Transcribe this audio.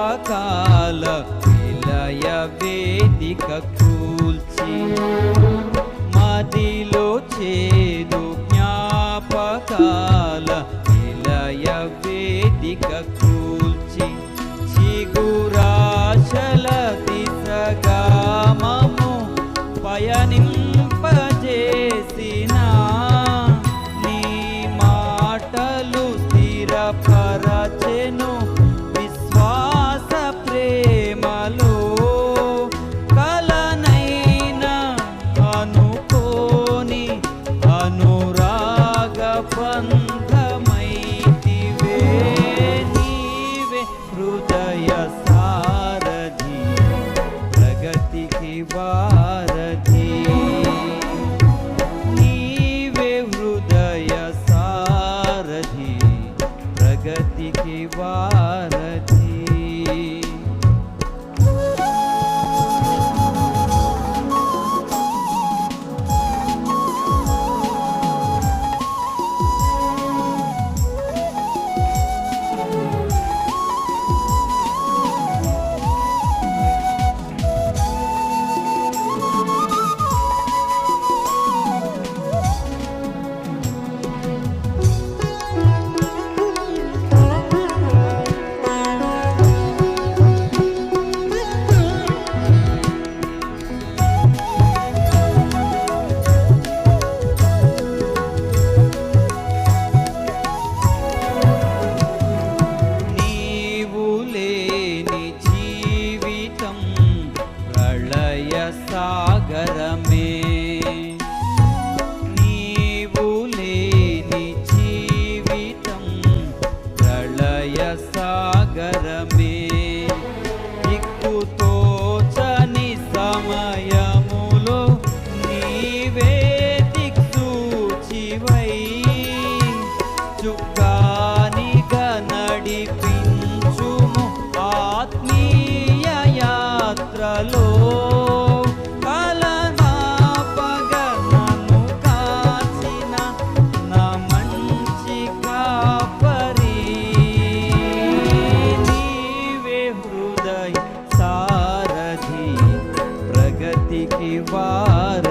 లోకాల విలయ వేదిక కూల్చి మదిలో చేదు జ్ఞాపకాల విలయ వేదిక కూల్చి చిగురాశల దిశగా మము పయనింపజే வார